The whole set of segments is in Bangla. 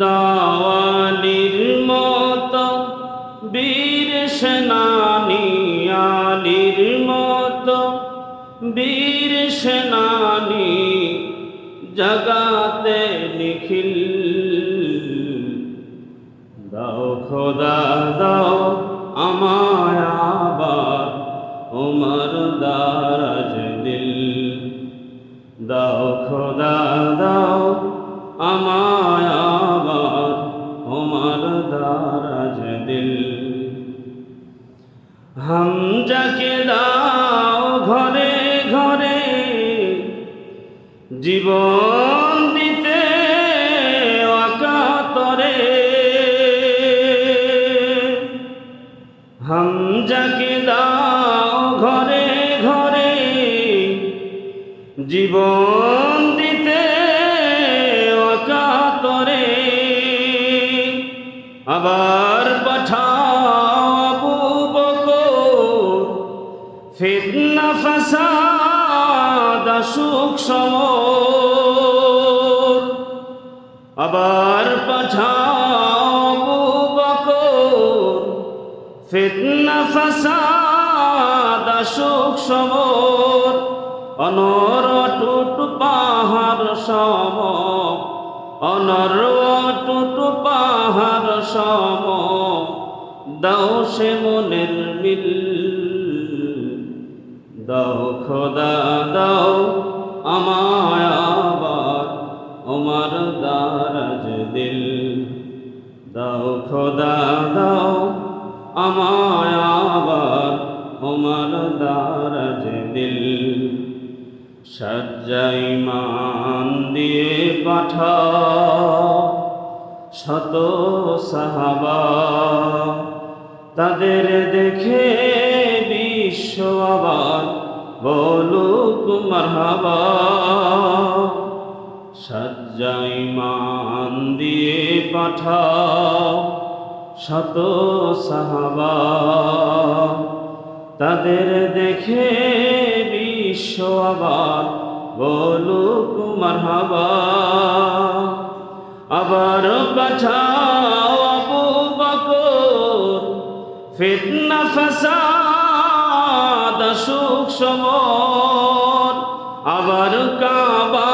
দাওয়ালির মত বীর সেনানি আলির মত বীর সেনানি জগাতে নিখিল। দাও খোদা দাও দারাজ দিল। দাও খোদা, দাও আমায় আবার উমর দারাজ দিল। হামজাকে দাও ঘরে ঘরে, জীবন জীবন দিতে অকাতরে। আবার বকর। ফিতনা, ফাসাদ, সুখ, সমর। আবার বকর। ফিতনা, ফাসাদ, সুখ, সমর। অনর পাহাড় সম অনর অটুট পাহাড় সম, দাও সে মনের মিল। দাও খোদা, দাও আমায় আবার ওমর দারাজ দিল। দাও খোদা, দাও আমায় আবার ওমর দারাজ দিল। সজ্জাই মান দিয়ে পাঠাও শত সাহাবা। তাদের দেখে বিশ্ব আবার বলুক মারহাবা। সজ্জাই মান দিয়ে পাঠাও শত সাহাবা। তাদের দেখে বিশ্ব আবার বলুক মারহাবা। আবার পাঠাও আবু বকর ফিতনা ফাসাদ সুখ সমর। আবার কাবা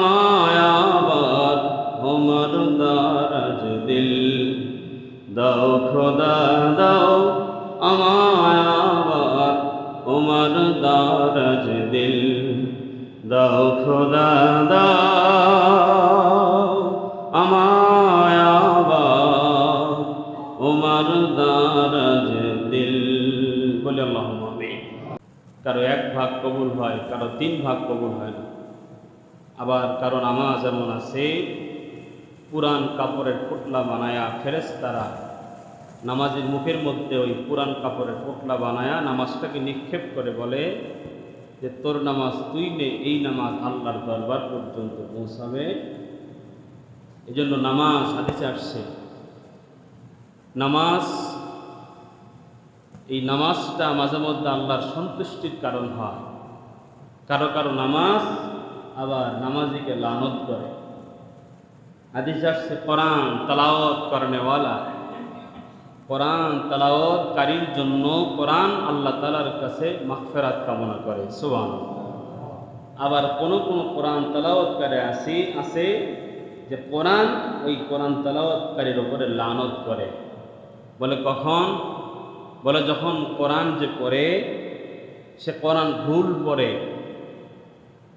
আমায় আবার ওমর দারাজ দিল। দাও খোদা, দাও আমায় আবার ওমর দারাজ দিল। দাও খোদা, দাও আমায় আবার ওমর দারাজ দিল। বলে আল্লাহ কারও এক ভাগ কবুল হয়, কারও তিন ভাগ কবুল হয় না। আবার কারও নামাজ এমন আছে পুরান কাপড়ের পোটলা বানায়া ফেরেস তারা নামাজের মুখের মধ্যে ওই পুরান কাপড়ের পোটলা বানায়া নামাজটাকে নিক্ষেপ করে বলে যে, তোর নামাজ তুই নে, এই নামাজ আল্লাহর দরবার পর্যন্ত পৌঁছাবে। এই জন্য নামাজ হাদিসে আসছে। নামাজ, এই নামাজটা মাঝে মধ্যে আল্লাহর সন্তুষ্টির কারণ হয়। কারও কারও নামাজ আবার নামাজিকে লানত করে। হাদিস আসছে, কোরআন তালাওয়াত করনেওয়ালা। কোরআন তালাওয়াতকারীর জন্য কোরআন আল্লাহ তালার কাছে মাগফিরাত কামনা করে সুবহান আবার কোন কোন কোরআন তালাওয়াতকারী আসি আছে যে কোরআন ওই কোরআন তালাওয়াতকারীর ওপরে লানত করে। বলে কখন? বলে যখন কোরআন যে পড়ে, সে কোরআন ভুল পড়ে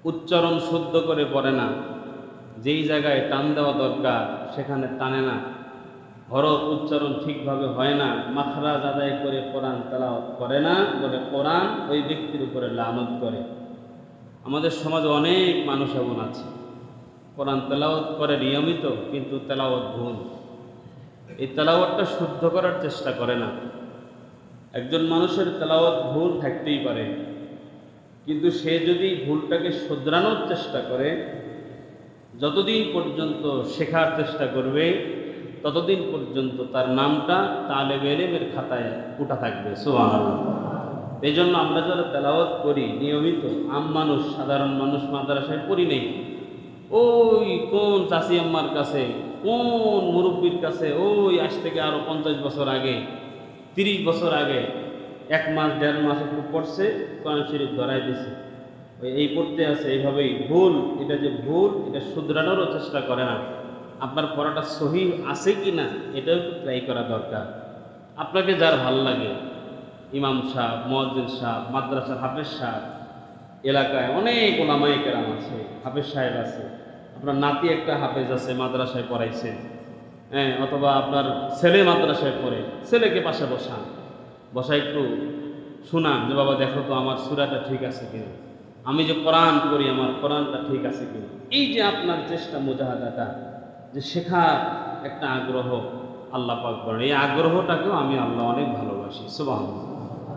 উচ্চারণ শুদ্ধ করে পড়ে না। যেই জায়গায় টান দেওয়া দরকার, সেখানে টানে না। হরফ উচ্চারণ ঠিকভাবে হয় না, মাখরাজ আদায় করে কোরআন তালাওয়াত করে না বলে কোরআন ওই ব্যক্তির উপরে লানত করে। আমাদের সমাজে অনেক মানুষ এমন আছে। কোরআন তেলাওয়াত করে নিয়মিত, কিন্তু তেলাওয়াত ভুল। এই তেলাওয়াতটা শুদ্ধ করার চেষ্টা করে না। একজন মানুষের তেলাওয়াত ভুল থাকতেই পারে। কিন্তু সে যদি ভুলটাকে শোধরানোর চেষ্টা করে, যতদিন পর্যন্ত শেখার চেষ্টা করবে, ততদিন পর্যন্ত তার নামটা তালেব এলেমের খাতায় উঠা থাকবে সোহান এই জন্য আমরা যারা তেলাওয়াত করি, নিয়মিত, আম মানুষ, সাধারণ মানুষ মাদ্রাসায় পড়ি নেই, ওই কোন চাষি আম্মার কাছে, কোন মুরব্বীর কাছে, ওই আজ থেকে আরও পঞ্চাশ বছর আগে, তিরিশ বছর আগে এক মাস, দেড় মাস একটু পড়ছে, কোরআন শরীফ ধরাই দিছে। ওই এই পড়তে আছে, এইভাবেই ভুল, এটা যে ভুল, এটা শুধরানোরও চেষ্টা করে না। আপনার পড়াটা সহি আছে কি না, এটাও একটু ট্রাই করা দরকার। আপনাকে যার ভালো লাগে, ইমাম সাহ মহাজিন সাহ মাদ্রাসা হাফেজ সাহ এলাকায় অনেক ওলামাই কেরাম আছে, হাফেজ সাহেব আছে। আপনার নাতি একটা হাফেজ আছে, মাদ্রাসায় পড়াইছে। হ্যাঁ অথবা আপনার ছেলে মাদ্রাসায় পড়ে, ছেলেকে পাশে বসান। বসা একটু শোনান যে, বাবা, দেখো তো আমার সুরাটা ঠিক আছে কিনা? আমি যে কোরআন করি আমার কোরআনটা ঠিক আছে কিনা? এই যে আপনার চেষ্টা মোজাহাদাটা, যে শেখার একটা আগ্রহ আল্লাহ পাক করেন। এই আগ্রহটাকেও আমি আল্লাহ অনেক ভালোবাসি সুবাহ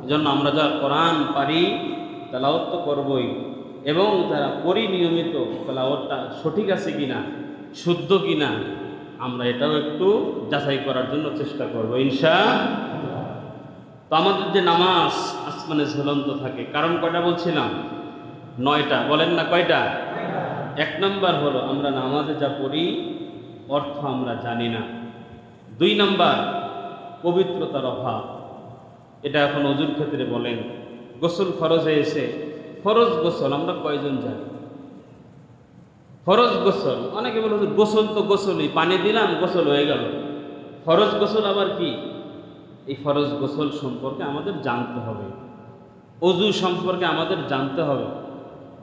এই জন্য আমরা যারা কোরআন পারি, তেলাওয়াত তো করবই, এবং যারা পড়ি নিয়মিত, তেলাওয়াতটা সঠিক আছে কিনা, শুদ্ধ কিনা, আমরা এটাও একটু যাচাই করার জন্য চেষ্টা করব, ইনশা তো আমাদের যে নামাজ আসমানে ঝুলন্ত থাকে, কারণ কয়টা বলছিলাম? নয়টা, বলেন না কয়টা? এক নম্বর হলো, আমরা নামাজে যা পড়ি, অর্থ আমরা জানি না। দুই নাম্বার, পবিত্রতার অভাব। এটা এখন অজুর ক্ষেত্রে বলেন, গোসল ফরজ হয়েছে ফরজ গোসল, আমরা কয়জন জানি? ফরজ গোসল, অনেকে বলে গোসল তো গোসলই, পানি দিলাম, গোসল হয়ে গেল। ফরজ গোসল আবার কি? এই ফরজ গোসল সম্পর্কে আমাদের জানতে হবে। অজু সম্পর্কে আমাদের জানতে হবে।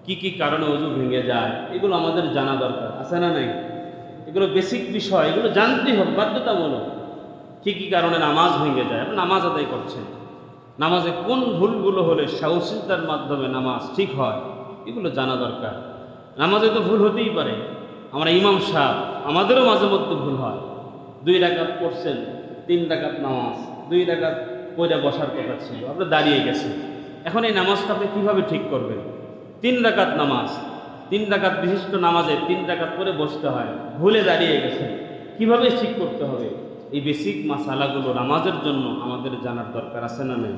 কি কি কারণে অজু ভেঙে যায়, এগুলো আমাদের জানা দরকার, আছে না নাই? এগুলো বেসিক বিষয়, এগুলো জানতেই হবে, বাধ্যতামূলক। কি কি কারণে নামাজ ভেঙে যায়, আপনি নামাজ আদায় করছেন। নামাজে কোন ভুলগুলো হলে সাহসিকতার মাধ্যমে নামাজ ঠিক হয়, এগুলো জানা দরকার। নামাজে তো ভুল হতেই পারে। আমরা ইমাম সাহ আমাদেরও মাঝে মধ্যে ভুল হয়। দুই রাকাত পড়ছেন, তিন রাকাত নামাজ। দুই রাকাত পয়লা বসার কথা ছিল আপনি দাঁড়িয়ে গেছেন এখন এই নামাজটা আপনি কীভাবে ঠিক করবেন? তিন রাকাত নামাজ, তিন রাকাত বিশিষ্ট নামাজে তিন রাকাত করে বসতে হয়, ভুলে দাঁড়িয়ে গেছেন। কীভাবে ঠিক করতে হবে? এই বেসিক মাসালাগুলো নামাজের জন্য আমাদের জানার দরকার আছে না নেই?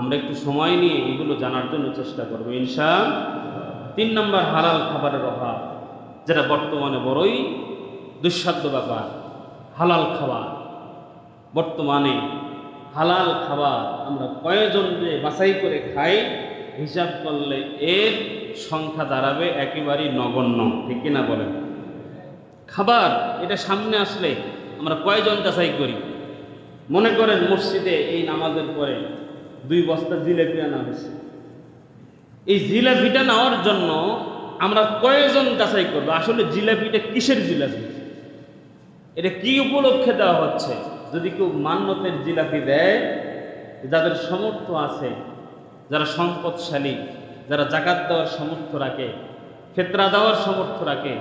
আমরা একটু সময় নিয়ে এগুলো জানার জন্য চেষ্টা করব ইনশা তিন নম্বর হালাল খাবারের অভাব, যেটা বর্তমানে বড়ই দুঃসাধ্য ব্যাপার, হালাল খাবার। বর্তমানে হালাল খাবার আমরা কয়জন যে বাছাই করে খাই, হিসাব করলে এর সংখ্যা দাঁড়াবে একেবারেই নগণ্য, ঠিক কিনা বলেন? খাবার, এটা সামনে আসলে আমরা কয়জন যাচাই করি? মনে করেন মসজিদে এই নামাজের পরে দুই বস্তা জিলেপি আনা হয়েছে। এই জিলাপিটা নেওয়ার জন্য আমরা কয়জন যাচাই করব? আসলে জিলাপিটা কিসের জিলাপি? এটা কি উপলক্ষে দেওয়া হচ্ছে? যদি কেউ মান্যতের জিলাপি দেয় যাদের সমর্থ আছে, যারা সম্পদশালী, যারা জাকাত দেওয়ার সমর্থ রাখে, ফেতরা দেওয়ার সমর্থ রাখে,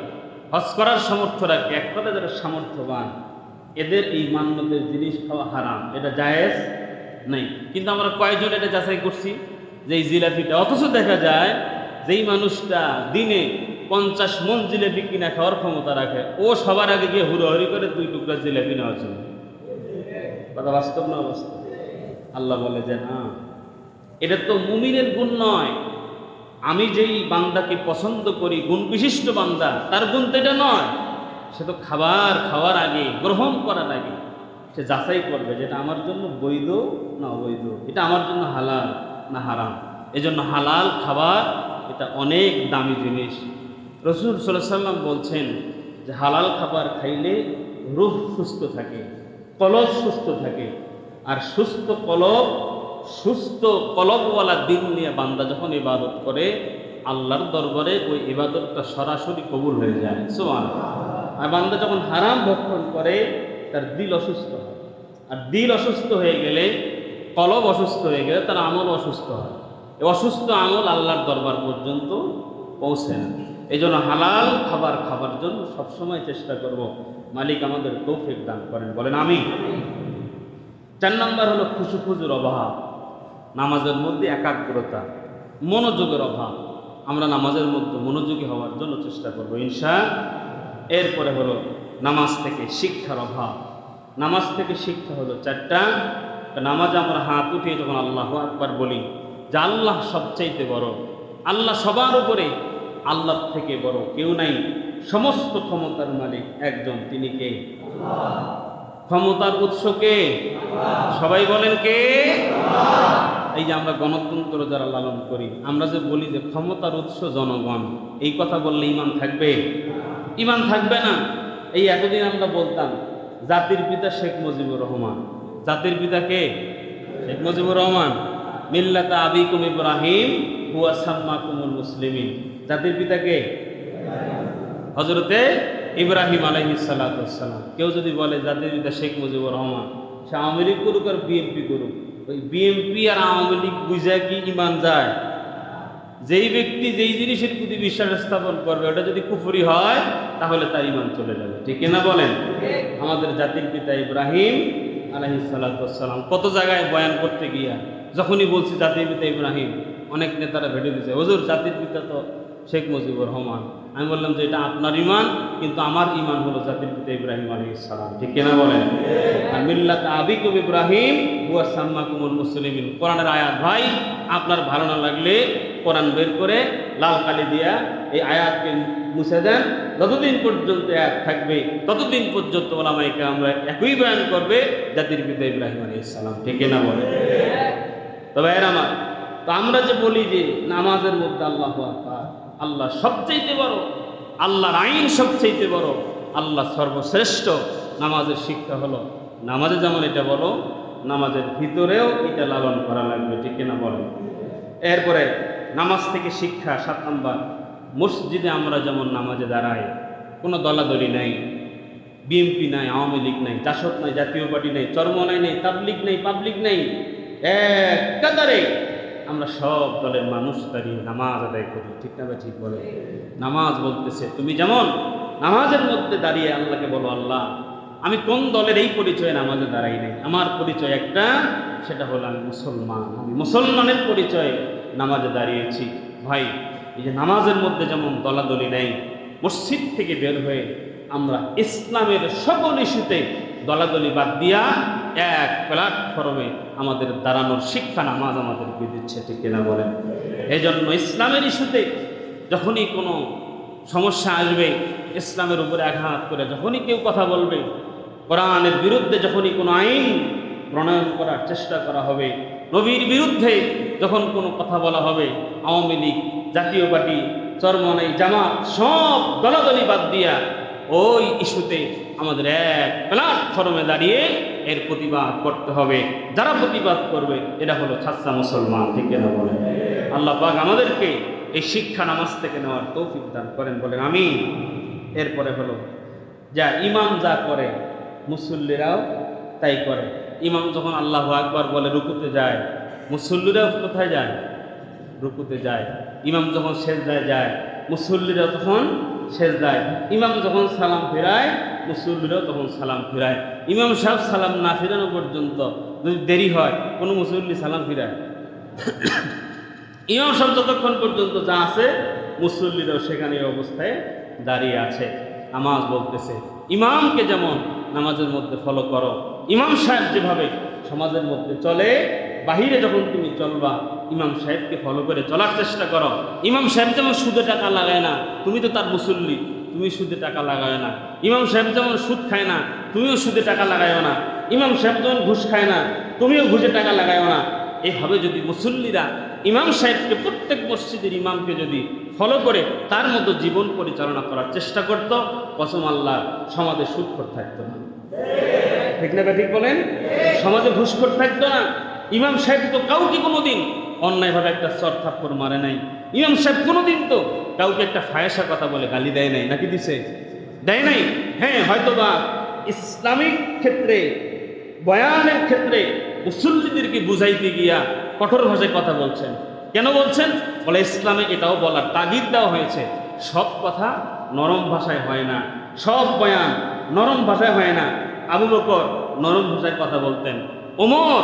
হজ করার সামর্থ্য রাখে, এক কথা যারা সামর্থ্যবান, এদের এই মান্যতের জিনিস খাওয়া হারাম। এটা জায়েজ? নেই। কিন্তু আমরা কয়জন এটা যাচাই করছি? যে এই জিলাপিটা, অথচ দেখা যায়, যেই মানুষটা দিনে পঞ্চাশ মন জিলাপি কিনা খাওয়ার ক্ষমতা রাখে, ও সবার আগে গিয়ে হুড়োহুড়ি করে দুই টুকরা জিলাপি নেওয়ার জন্য। কথা বাস্তব না অবাস্তব আল্লাহ বলে যে, না, এটা তো মুমিনের গুণ নয়। আমি যেই বান্দাকে পছন্দ করি, গুণ বিশিষ্ট বান্দা, তার গুণ তো এটা নয়। সে তো খাবার খাওয়ার আগে, গ্রহণ করার আগে, সে যাচাই করবে যে এটা আমার জন্য বৈধ না অবৈধ, এটা আমার জন্য হালাল না হারাম। এজন্য হালাল খাবার এটা অনেক দামি জিনিস। রসুল সাল্লাম বলছেন যে, হালাল খাবার খাইলে রূহ সুস্থ থাকে। কলব সুস্থ থাকে। আর সুস্থ কলব, সুস্থ কলবওয়ালা দিন নিয়ে বান্দা যখন ইবাদত করে, আল্লাহর দরবারে ওই ইবাদতটা সরাসরি কবুল হয়ে যায়। সোমান আর বান্দা যখন হারাম ভক্ষণ করে, তার দিল অসুস্থ হয়। আর দিল অসুস্থ হয়ে গেলে, কলব অসুস্থ হয়ে গেলে তার আমল অসুস্থ হয়। অসুস্থ আমল আল্লাহর দরবার পর্যন্ত পৌঁছে না। এই জন্য হালাল খাবার খাবার জন্য সবসময় চেষ্টা করব। মালিক আমাদের তৌফিক দান করেন, বলেন আমি চার নম্বর হলো খুশু খুজুর অভাব। নামাজের মধ্যে একাগ্রতা, মনোযোগের অভাব। আমরা নামাজের মধ্যে মনোযোগী হওয়ার জন্য চেষ্টা করব ইনশা এরপরে হলো নামাজ থেকে শিক্ষার অভাব। নামাজ থেকে শিক্ষা হলো চারটা। নামাজ আমরা হাত উঠিয়ে যখন আল্লাহ আকবার বলি, যে আল্লাহ সবচাইতে বড়। আল্লাহ সবার উপরে আল্লাহ থেকে বড় কেউ নাই। সমস্ত ক্ষমতার মালিক একজন তিনি কে? ক্ষমতার উৎস কে? সবাই বলেন কে? এই যে আমরা গণতন্ত্র যারা লালন করি আমরা যে বলি যে ক্ষমতার উৎস জনগণ এই কথা বললে ইমান থাকবে? ইমান থাকবে না। এই এতদিন আমরা বলতাম জাতির পিতা শেখ মুজিবুর রহমান। জাতির পিতা কে? শেখ মুজিবুর রহমান। মিল্লাতা আবিকুম ইব্রাহিম হুয়া সাম্মাকুমুল মুসলিমিন। জাতির পিতা কে? হজরতে ইব্রাহিম আলহিসাল্লাম কেউ যদি বলে জাতির পিতা শেখ মুজিবুর রহমান, সে আওয়ামী লীগ করুক আর বিএনপি করুক। ওই বিএনপি আর আওয়ামী লীগ বুঝা কি ইমান যায়? যেই ব্যক্তি যেই জিনিসের প্রতি বিশ্বাস স্থাপন করবে, ওটা যদি কুফুরি হয়, তাহলে তার ইমান চলে যাবে। ঠিক না বলেন? আমাদের জাতির পিতা ইব্রাহিম আলহি সাল্লাম কত জায়গায় বয়ান করতে গিয়া, যখনই বলছি জাতির পিতা ইব্রাহিম, অনেক নেতারা ভেটে দিচ্ছে হজুর, জাতির পিতা তো শেখ মুজিবুর রহমান। আমি বললাম যে এটা আপনার ইমান কিন্তু আমার ইমান হলো জাতির পিতা ইব্রাহিম আলী ইসলাম ঠিক কিনা বলেন? আর মিল্লাত আবিকুম ইব্রাহিম, হুয়া সাম্মাকুমুল মুসলিম কোরআনের আয়াত, ভাই, আপনার ভালো না লাগলে কোরআন বের করে লাল কালি দিয়া এই আয়াতকে মুছে দেন। যতদিন পর্যন্ত আয়াত থাকবে, ততদিন পর্যন্ত ওলামাইকে আমরা একই বয়ান করবে, জাতির পিতা ইব্রাহিম আলী ইসলাম ঠিক কিনা বলেন? তবে এর আমার, তো আমরা যে বলি যে নামাজের মধ্যে আল্লাহ আকবার আল্লাহ সবচাইতে বড়, আল্লাহর আইন সবচাইতে বড়, আল্লাহ সর্বশ্রেষ্ঠ। নামাজের শিক্ষা হলো, নামাজে যেমন এটা বলো, নামাজের ভিতরেও এটা লালন করা লাগবে, ঠিক কিনা বলেন? এরপরে নামাজ থেকে শিক্ষা, সাত নম্বর, মসজিদে আমরা যেমন নামাজে দাঁড়াই, কোনো দলাদলি নাই, বিএনপি নাই, আওয়ামী লীগ নাই, জাসদ নাই, জাতীয় পার্টি নাই চরমনাই নেই, তাবলিগ নেই, পাবলিক নেই, এক কাতারে আমরা সব দলের মানুষ দাঁড়িয়ে নামাজ আদায় করি। ঠিক না বা ঠিক বলে? নামাজ বলতেছে, তুমি যেমন নামাজের মধ্যে দাঁড়িয়ে আল্লাহকে বলো, আল্লাহ, আমি কোন দলের এই পরিচয়ে নামাজে দাঁড়াই নাই? আমার পরিচয় একটা, সেটা হলো আমি মুসলমান। আমি মুসলমানের পরিচয়ে নামাজে দাঁড়িয়েছি। ভাই, এই যে নামাজের মধ্যে যেমন দলাদলি নেই, মসজিদ থেকে বের হয়ে আমরা ইসলামের সকল ইস্যুতে দলাদলি বাদ দিয়া এক প্ল্যাটফর্মে আমাদের দাঁড়ানোর শিক্ষা নামাজ আমাদেরকে দিচ্ছে ঠিক কিনা বলেন? এই জন্য ইসলামের ইস্যুতে যখনই কোনো সমস্যা আসবে, ইসলামের উপরে আঘাত করে যখনই কেউ কথা বলবে, কোরআনের বিরুদ্ধে যখনই কোনো আইন প্রণয়ন করার চেষ্টা করা হবে, নবীর বিরুদ্ধে যখন কোনো কথা বলা হবে, আওয়ামী লীগ, জাতীয় পার্টি, চরমনাই জামাত সব দলাদলি বাদ দিয়া ওই ইস্যুতে আমাদের এক প্ল্যাটফর্মে দাঁড়িয়ে এর প্রতিবাদ করতে হবে। যারা প্রতিবাদ করবে, এটা হলো ছাত্রা মুসলমান, ঠিক না বলে আল্লাহ পাক আমাদেরকে এই শিক্ষা নামাজ থেকে নেওয়ার তৌফিক দান করেন বলেন আমি এরপরে হলো, যা ইমাম যা করে, মুসল্লিরাও তাই করে। ইমাম যখন আল্লাহ আকবার বলে রুকুতে যায়, মুসল্লিরাও কোথায় যায়? রুকুতে যায়। ইমাম যখন সেজদায় যায় মুসল্লিরা তখন সেজদায়। ইমাম যখন সালাম ফেরায় মুসল্লিরাও তখন সালাম ফিরায়। ইমাম সাহেব সালাম না ফেরানো পর্যন্ত যদি দেরি হয়, কোনো মুসল্লি সালাম ফিরায়। ইমাম সাহেব যতক্ষণ পর্যন্ত যা আছে, মুসল্লিরাও সেখানে অবস্থায় দাঁড়িয়ে আছে। নামাজ বলতেছে, ইমামকে যেমন নামাজের মধ্যে ফলো করো, ইমাম সাহেব যেভাবে সমাজের মধ্যে চলে, বাহিরে যখন তুমি চলবা, ইমাম সাহেবকে ফলো করে চলার চেষ্টা করো। ইমাম সাহেব যেমন সুদে টাকা লাগায় না, তুমি তো তার মুসল্লি। তুমি সুদে টাকা লাগায় না। ইমাম সাহেব যেমন সুদ খায় না, তুমিও সুদে টাকা লাগায়ও না। ইমাম সাহেব যেমন ঘুষ খায় না, তুমিও ঘুষে টাকা লাগায়ও না। এভাবে যদি মুসল্লিরা ইমাম সাহেবকে প্রত্যেক মসজিদের ইমামকে যদি ফলো করে, তার মতো জীবন পরিচালনা করার চেষ্টা করত, কসম আল্লাহ, সমাজে সুদখোর থাকতো না। ঠিক না ঠিক বলেন? সমাজে ঘুষখোর থাকতো না। ইমাম সাহেব তো কাউকে কোনোদিন অন্যায়ভাবে একটা চর থাপ্পর মারে নাই। ইমাম সাহেব কোনোদিন তো কাউকে একটা ফায়াসা কথা বলে, গালি দেয় নাই, নাকি দিছে? দেয় নাই? হ্যাঁ হয়তো বা ইসলামিক ক্ষেত্রে, বয়ানের ক্ষেত্রে মুসল্লিদেরকে বুঝাইতে গিয়া কঠোর ভাষায় কথা বলছেন। কেন বলছেন? বলে, ইসলামে এটাও বলার তাগিদ দেওয়া হয়েছে, সব কথা নরম ভাষায় হয় না, সব বয়ান নরম ভাষায় হয় না। আবু বকর নরম ভাষায় কথা বলতেন। ওমর,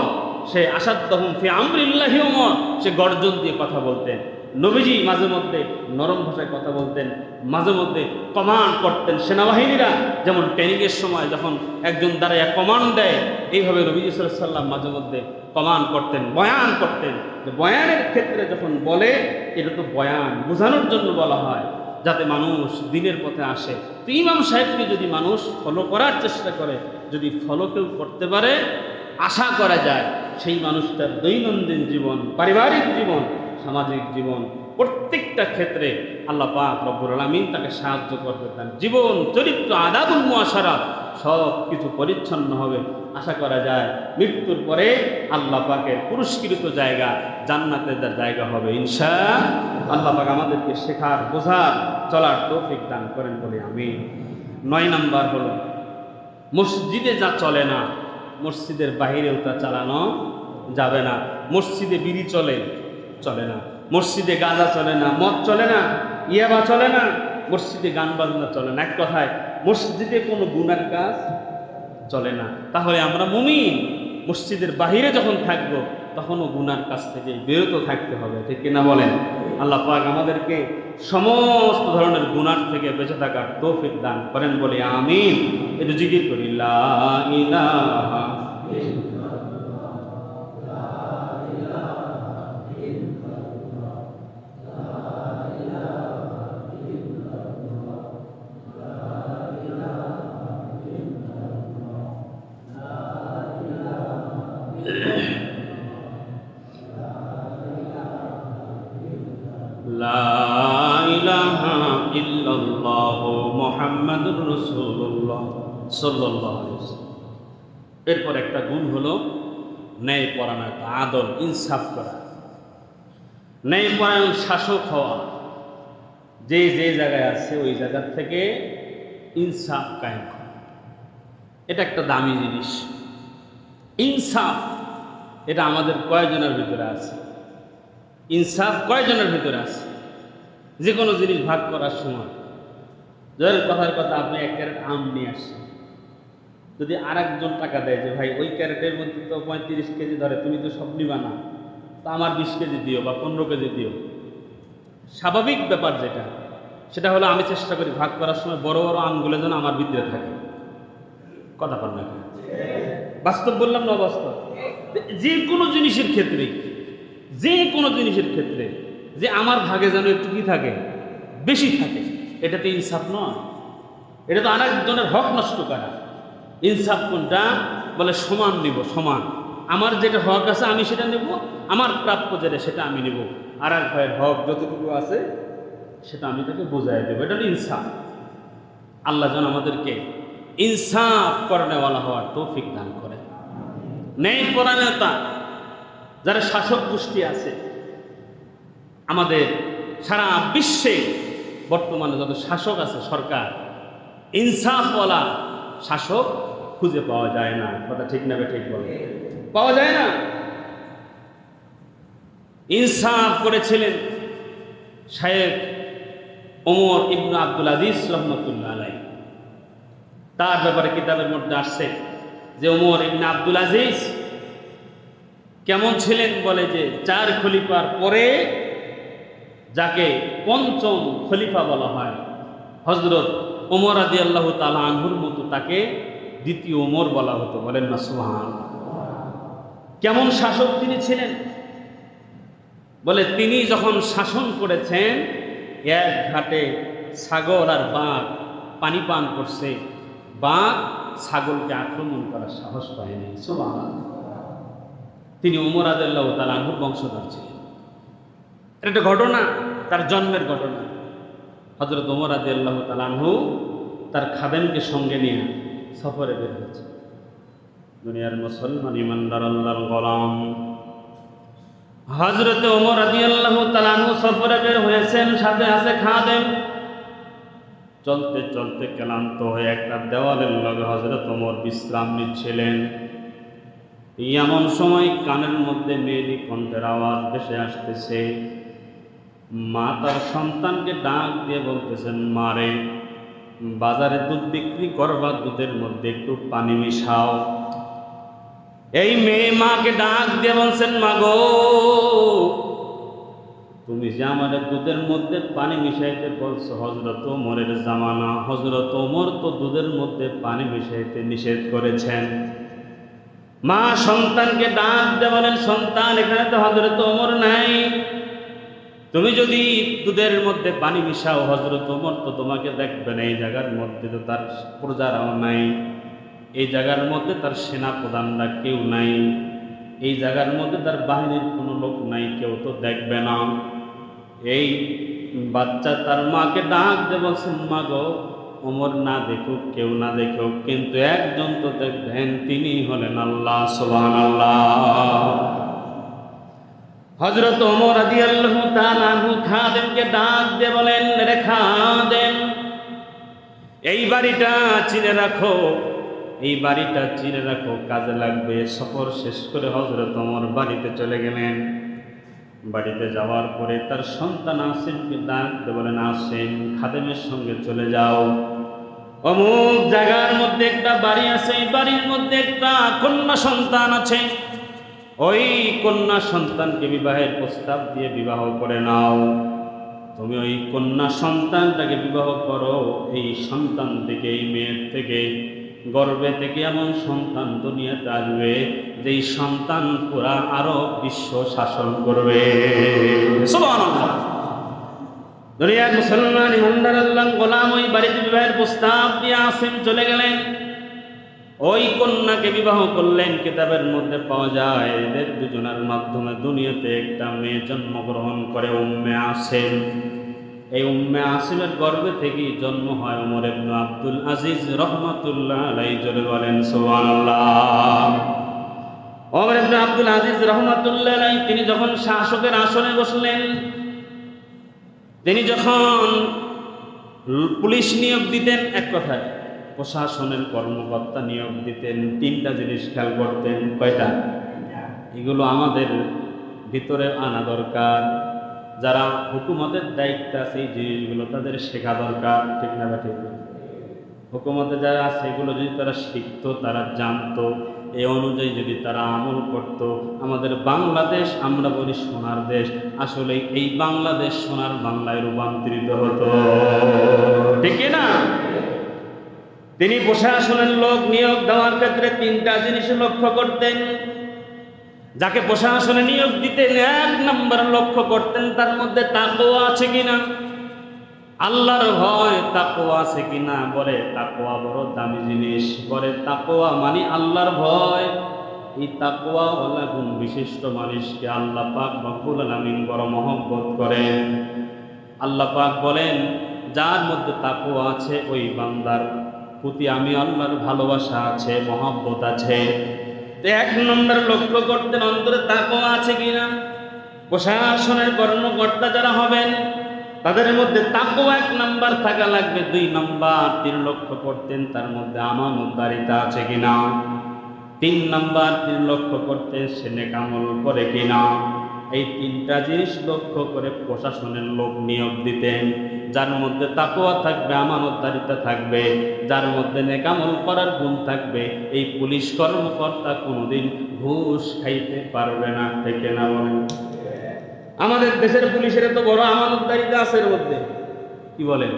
সে আসাদ্দহম ফি আমরিল্লাহি ওমর, সে গর্জন দিয়ে কথা বলতেন। নবীজি মাঝে মধ্যে নরম ভাষায় কথা বলতেন, মাঝে মধ্যে কমান্ড করতেন সেনাবাহিনীরা। যেমন ট্রেনিংয়ের সময় যখন একজন দ্বারা কমান্ড দেয়, এইভাবে নবীজি সাল্লাম মাঝে মধ্যে কমান্ড করতেন, বয়ান করতেন। বয়ানের ক্ষেত্রে যখন বলে, এটা তো বয়ান, বোঝানোর জন্য বলা হয়, যাতে মানুষ দিনের পথে আসে। তো ইমাম সাহেবকে যদি মানুষ ফলো করার চেষ্টা করে, যদি ফলো কেউ করতে পারে, আশা করা যায় সেই মানুষটার দৈনন্দিন জীবন, পারিবারিক জীবন সামাজিক জীবন, প্রত্যেকটা ক্ষেত্রে আল্লাহ পাক রব্বুর আলমিন তাকে সাহায্য করবে। তার জীবন, চরিত্র আদাবুল মুআশারা সব কিছু পরিচ্ছন্ন হবে। আশা করা যায় মৃত্যুর পরে আল্লাহ পাকের পুরস্কৃত জায়গা জান্নাতের তার জায়গা হবে। ইনশা আল্লাহ পাক আমাদেরকে শেখার, বোঝার, চলার তৌফিক দান করেন বলে আমি নয় নাম্বার হলো, মসজিদে যা চলে না, মসজিদের বাহিরেও তা চালানো যাবে না। মসজিদে বিড়ি চলে চলে না। মসজিদে গাঁজা চলে না, মদ চলে না, ইয়াবা চলে না, মসজিদে গান বাজনা চলে না। এক কথায়, মসজিদে কোনো গুনার কাজ চলে না। তাহলে আমরা মুমিন, মসজিদের বাহিরে যখন থাকব, তখনও গুনার কাছ থেকে বিরত থাকতে হবে, ঠিক কিনা বলেন? আল্লাহ পাক আমাদেরকে সমস্ত ধরনের গুনার থেকে বেঁচে থাকার তৌফিক দান করেন বলে আমিন। একটু জিকির করি, লা একটা গুণ হলো ন্যায় পরায়ণতা, আদল, ইনসাফ করা। ন্যায় পরায়ণ শাসক হওয়া। যে যে জায়গায় আছে, ওই জায়গার থেকে ইনসাফ কায়েম করা। এটা একটা দামি জিনিস। ইনসাফ, এটা আমাদের কয়জনের ভিতরে আছে? ইনসাফ কয়জনের ভিতরে আছে? যে কোনো জিনিস ভাগ করার সময়। ধরেন কথার কথা আপনি এক ক্যারেট আম নিয়ে আসছেন। যদি আর একজন টাকা দেয় যে, ভাই, ওই ক্যারেটের মধ্যে তো পঁয়ত্রিশ কেজি ধরে, তুমি তো সব নিবা না। তো আমার বিশ কেজি দিও বা পনেরো কেজি দিও। স্বাভাবিক ব্যাপার যেটা, সেটা হলো আমি চেষ্টা করি ভাগ করার সময় বড় বড় আমগুলো যেন আমার ভিতরে থাকে। কথা বল না বাস্তব বললাম না অবাস্তব? যে কোনো জিনিসের ক্ষেত্রে, যে কোনো জিনিসের ক্ষেত্রে যে আমার ভাগে যেন একটু কি থাকে, বেশি থাকে এটাতে ইনসাফ নয়। এটা তো আরেকজনের হক নষ্ট করা। ইনসাফ কোনটা? বলে সমান নিব, সমান। আমার যেটা হক আছে আমি সেটা নেব, আমার প্রাপ্য যেটা সেটা আমি নেব। আর এক ভাইয়ের হক যতটুকু আছে সেটা আমি তাকে বোঝাই দেবো। এটা ইনসাফ। আল্লাহ যেন আমাদেরকে ইনসাফ করণেওয়ালা হওয়ার তৌফিক দান করে। ন্যায় পরায়ণতা যারা শাসক গোষ্ঠী আছে, আমাদের সারা বিশ্বে বর্তমানে যত শাসক আছে, সরকার, ইনসাফওয়ালা শাসক খুঁজে পাওয়া যায় না। কথা ঠিক না ঠিক বলে। পাওয়া যায় না। ইনসাফ করেছিলেন শায়েখ ওমর ইবনু আব্দুল আজিজ রহমতুল্লাহ আলাই তার ব্যাপারে কিতাবের মধ্যে আসছে যে ওমর ইবনে আব্দুল আজিজ কেমন ছিলেন বলে যে চার খলিফার পরে যাকে পঞ্চম খলিফা বলা হয় হজরত ওমর আদি আল্লাহ তালা আনহুর মতো তাকে দ্বিতীয় ওমর বলা হতো, বলেন না সুহান কেমন শাসক তিনি ছিলেন? বলে, তিনি যখন শাসন করেছেন, এক ঘাটে ছাগল আর বাঘ পানি পান করছে। বাঘ ছাগলকে আক্রমণ করার সাহস পায়নি সুবহান তিনি উমর আদাল্লাহ তালাহুর বংশধর ছিলেন। এটা একটা ঘটনা, তার জন্মের ঘটনা। হজরত উমর আদি আল্লাহ তালাহু তার খাদেমকে সঙ্গে নিয়ে সফরে বের হয়েছে। দুনিয়ার মুসলমান ইমানদার আল্লাহর গোলাম। হজরত ওমর আদি আল্লাহ তালাহু সফরে বের হয়েছেন, সাথে আছে খাদেম। চলতে চলতে ক্লান্ত হয়ে একটা দেওয়ালের লগে হজরত ওমর বিশ্রাম নিচ্ছিলেন। এমন সময় কানের মধ্যে মেয়েলি কণ্ঠের আওয়াজ ভেসে আসতেছে। মা তার সন্তানকে ডাক দিয়ে বলতেছেন মারে বাজারে দুধ বিক্রি করবা দুধের মধ্যে একটু পানি মিশাও। এই মেয়ে মাকে ডাক দিয়ে বলছেন মা গো তুমি যে আমার দুধের মধ্যে পানি মিশাইতে বলছো হজরত ওমরের জামানা হজরত ওমর তো দুধের মধ্যে পানি মিশাইতে নিষেধ করেছেন। মা সন্তানকে ডাক দিয়ে বলেন, সন্তান, এখানে তো হজরত ওমর নাই। তুমি যদি দুধের মধ্যে পানি মিশাও হজরত ওমর তো তোমাকে দেখবে না, এই জায়গার মধ্যে তো তার প্রজারাও নাই, এই জায়গার মধ্যে তার সেনা প্রধানরা কেউ নাই, এই জায়গার মধ্যে তার বাহিনীর কোনো লোক নাই, কেউ তো দেখবে না। এই বাচ্চা তার মাকে ডাক দিয়ে বলছেন মা গো, ওমর না দেখুক, কেউ না দেখুক, কিন্তু একজন তো দেখবেন তিনি হলেন আল্লাহ সোহান আল্লাহ হজরত ওমর আদি আল্লাহ তালাহু খাদেমকে ডাক দিয়ে বলেন, রে খাদেম, এই বাড়িটা চিনে রাখো, এই বাড়িটা চিনে রাখো, কাজে লাগবে, সফর শেষ করে হজরত ওমর বাড়িতে চলে গেলেন। বাড়িতে যাওয়ার পরে তার সন্তান আসেমকে ডাক দিয়ে বলেন আসেন খাদেমের সঙ্গে চলে যাও। অমুক জায়গার মধ্যে একটা বাড়ি আছে, এই বাড়ির মধ্যে একটা কন্যা সন্তান আছে। ওই কন্যা সন্তানকে বিবাহের প্রস্তাব দিয়ে বিবাহ করে নাও। তুমি ওই কন্যা সন্তানটাকে বিবাহ করো। এই সন্তান থেকে, এই মেয়ের থেকে, গর্বে থেকে এমন সন্তান দুনিয়াতে আসবে, যেই সন্তান পুরা আরও বিশ্ব শাসন করবে। দুনিয়ার মুসলমান ইমানদার গোলাম ওই বাড়িতে বিবাহের প্রস্তাব দিয়ে আসেন, চলে গেলেন। ওই কন্যাকে বিবাহ করলেন, কিতাবের মধ্যে পাওয়া যায়, এদের দুজনের মাধ্যমে দুনিয়াতে একটা মেয়ে জন্মগ্রহণ করে উম্মে আসেন এই উম্মে আসিমের গর্ভে থেকেই জন্ম হয় ওমর ইবনু আব্দুল আজিজ রহমাতুল্লাহ আলাই জোরে বলেন, সুবহানাল্লাহ। ওমর ইবনু আব্দুল আজিজ রহমাতুল্লাহ আলাই তিনি যখন শাসকের আসনে বসলেন, তিনি যখন পুলিশ নিয়োগ দিতেন এক কথায় প্রশাসনের কর্মকর্তা নিয়োগ দিতেন, তিনটা জিনিস খেয়াল করতেন, কয়টা? এগুলো আমাদের ভিতরে আনা দরকার। যারা হুকুমতের দায়িত্ব আছে, এই জিনিসগুলো তাদের শেখা দরকার, ঠিক না ঠিক হুকুমতে যারা এগুলো যদি তারা শিখতো, তারা জানতো, এই অনুযায়ী যদি তারা আমল করত, আমাদের বাংলাদেশ, আমরা বলি সোনার দেশ, আসলে এই বাংলাদেশ সোনার বাংলায় রূপান্তরিত হতো। ঠিক না তিনি প্রশাসনের লোক নিয়োগ দেওয়ার ক্ষেত্রে তিনটা জিনিস লক্ষ্য করতেন। যাকে প্রশাসনে নিয়োগ দিতেন, এক নম্বর লক্ষ্য করতেন, তার মধ্যে তাকওয়া আছে কিনা? আল্লাহর ভয় তাকওয়া আছে কিনা? বলে, তাকওয়া বড় দামি জিনিস। বলে, তাকওয়া মানে আল্লাহর ভয়। এই তাকোয়া ওলা গুণ বিশিষ্ট মানুষকে আল্লাহ পাক রব্বুল আলামিন বড় মহব্বত করেন। আল্লাহ পাক বলেন, যার মধ্যে তাকওয়া আছে, ওই বান্দার প্রতি আমি আল্লাহর ভালোবাসা আছে, মহব্বত আছে। তো এক নম্বর লক্ষ্য করতেন অন্তরে তাকওয়া আছে কিনা? প্রশাসনের কর্মকর্তা যারা হবেন, তাদের মধ্যে তাকওয়া এক নাম্বার থাকা লাগবে, দুই নাম্বার তিন লক্ষ্য করতেন তার মধ্যে আমানতদারিতা আছে কিনা? তিন নাম্বার তিন লক্ষ্য করতেন সে নেকামল করে কিনা? এই তিনটা জিনিস লক্ষ্য করে প্রশাসনের লোক নিয়োগ দিতেন। যার মধ্যে তাকোয়া থাকবে, আমানতদারিতা থাকবে, যার মধ্যে নেকামল করার গুণ থাকবে, এই পুলিশ কর্মকর্তা কোনোদিন ঘুষ খাইতে পারবে না থেকে না বলেন? আমাদের দেশের পুলিশের তো বড় আমানতদারিতা আছে এর মধ্যে। কি বলেন?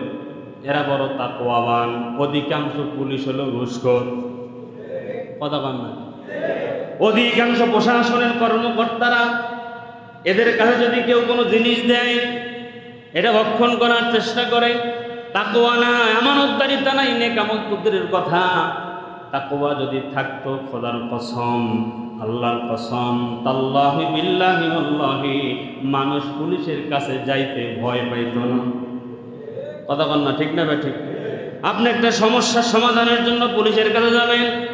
এরা বড় তাকওয়াবান, অধিকাংশ পুলিশ হলো ঘুষখোর। কথা পান না। অধিকাংশ প্রশাসনের কর্মকর্তারা এদের কাছে যদি কেউ কোনো জিনিস দেয় এটা ভক্ষণ করার চেষ্টা করে। তাকোয়া না আমানতদারিতা নাই নেকামতের কথা। তাকোয়া যদি থাকতো, খোদার কসম, আল্লাহর কসম, তাল্লাহি বিল্লাহি আল্লাহি মানুষ পুলিশের কাছে যাইতে ভয় পাইত না। কথা বল না, ঠিক না ঠিক? আপনি একটা সমস্যার সমাধানের জন্য পুলিশের কাছে যাবেন।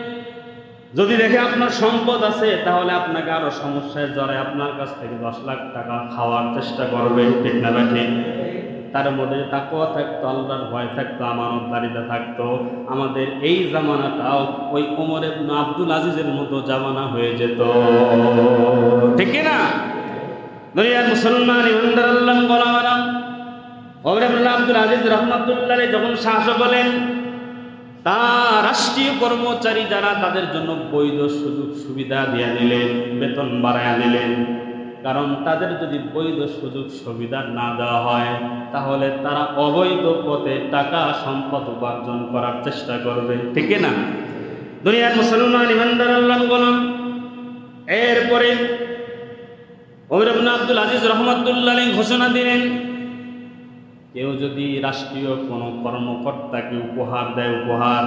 যদি দেখে আপনার সম্পদ আছে, তাহলে আপনাকে আরও সমস্যায় জড়ায়। আপনার কাছ থেকে দশ লাখ টাকা খাওয়ার চেষ্টা করবে ঠিক না ঠিক? তার মধ্যে তাকওয়া থাকতো, আল্লাহর ভয় থাকতো, আমানতদারিতা থাকতো। আমাদের এই জামানাটাও ওই ওমর আব্দুল আজিজের মতো জামানা হয়ে যেত। ঠিক না মুসলমান আব্দুল আজিজ রহমাতুল্লাহ যখন শাসক হলেন তা রাষ্ট্রীয় কর্মচারী যারা তাদের জন্য বৈধ সুযোগ সুবিধা দিয়ে দিলেন বেতন বাড়ায় দিলেন কারণ তাদের যদি বৈধ সুযোগ সুবিধা না দেওয়া হয়, তাহলে তারা অবৈধ পথে টাকা সম্পদ উপার্জন করার চেষ্টা করবে। ঠিক না? দুনিয়ার মুসলমান ইমানদার আল্লাহ বলুন এরপরে ওমর আব্দুল আজিজ রহমতুল্লাহ ঘোষণা দিলেন কেউ যদি রাষ্ট্রীয় কোনো কর্মকর্তাকে উপহার দেয়, উপহার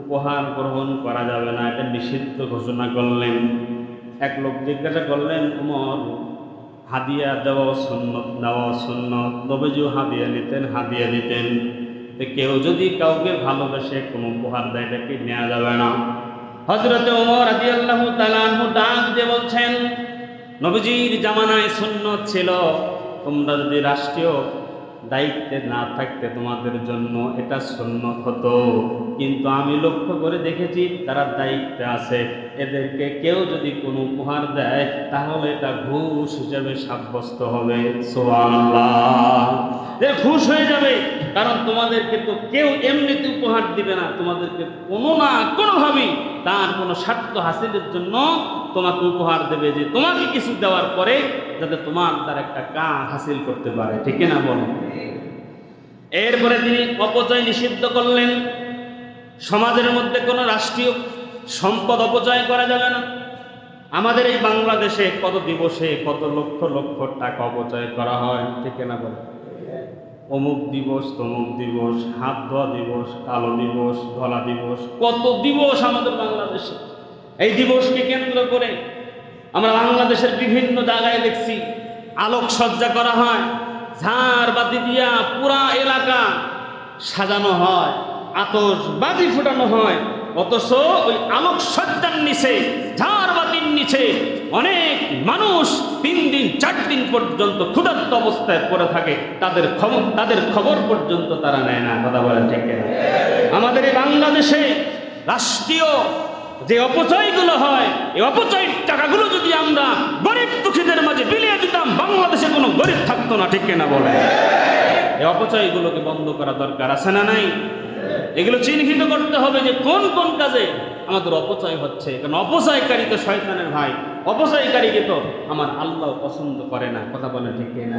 উপহার গ্রহণ করা যাবে না, এটা নিষিদ্ধ ঘোষণা করলেন। এক লোক জিজ্ঞাসা করলেন, উমর, হাদিয়া দেওয়া সুন্নত দেওয়া সুন্নত? নবীজিও হাদিয়া নিতেন, হাদিয়া দিতেন। তো কেউ যদি কাউকে ভালোবেসে কোনো উপহার দেয় এটাকে নেওয়া যাবে না? হজরতে ওমর আদি আল্লাহ তালাহু ডাক দিয়ে বলছেন, নবীজির জামানায় সুন্নত ছিল, তোমরা যদি রাষ্ট্রীয় দায়িত্বে না থাকতে তোমাদের জন্য এটা সুন্নত হতো। কিন্তু আমি লক্ষ্য করে দেখেছি তারা দায়িত্বে আছে, এদেরকে কেউ যদি কোনো উপহার দেয়, তাহলে এটা ঘুষ হিসেবে সাব্যস্ত হবে। ঘুষ হয়ে যাবে, কারণ তোমাদেরকে তো কেউ এমনিতে উপহার দিবে না। তোমাদেরকে কোনো না কোনোভাবেই তার কোনো স্বার্থ হাসিলের জন্য তোমাকে উপহার দেবে যে তোমাকে কিছু দেওয়ার পরে যাতে তোমার তার একটা কাজ হাসিল করতে পারে। ঠিক না বলো? এরপরে তিনি অপচয় নিষিদ্ধ করলেন। সমাজের মধ্যে কোনো রাষ্ট্রীয় সম্পদ অপচয় করা যাবে না। আমাদের এই বাংলাদেশে কত দিবসে কত লক্ষ লক্ষ টাকা অপচয় করা হয়, ঠিক না বলে? অমুক দিবস, তমুক দিবস, হাত ধোয়া দিবস, কালো দিবস ধলা দিবস, কত দিবস আমাদের বাংলাদেশে এই দিবসকে কেন্দ্র করে আমরা বাংলাদেশের বিভিন্ন জায়গায় দেখছি, আলোকসজ্জা করা হয় ঝাড় বাতি দিয়া পুরা এলাকা সাজানো হয় আতস বাজি ফোটানো হয়, অথচ ওই আলোকসজ্জার নিচে ঝাড় বাতির নিচে অনেক মানুষ তিন দিন, চার দিন পর্যন্ত ক্ষুধার্ত অবস্থায় পড়ে থাকে। তাদের খবর তাদের খবর পর্যন্ত তারা নেয় না, কথা বলেন ঠিক আমাদের এই বাংলাদেশে রাষ্ট্রীয় যে অপচয়গুলো হয়, এই অপচয় টাকাগুলো যদি আমরা গরিব দুঃখীদের মাঝে বিলিয়ে দিতাম, বাংলাদেশে কোনো গরিব থাকতো না, ঠিক কিনা বলে এই অপচয়গুলোকে বন্ধ করা দরকার আছে না নাই? এগুলো চিহ্নিত করতে হবে যে কোন কোন কাজে আমাদের অপচয় হচ্ছে। কারণ অপচয়কারী তো শয়তানের ভাই, অপচয়কারীকে তো আমার আল্লাহ পছন্দ করে না, কথা বলে ঠিক না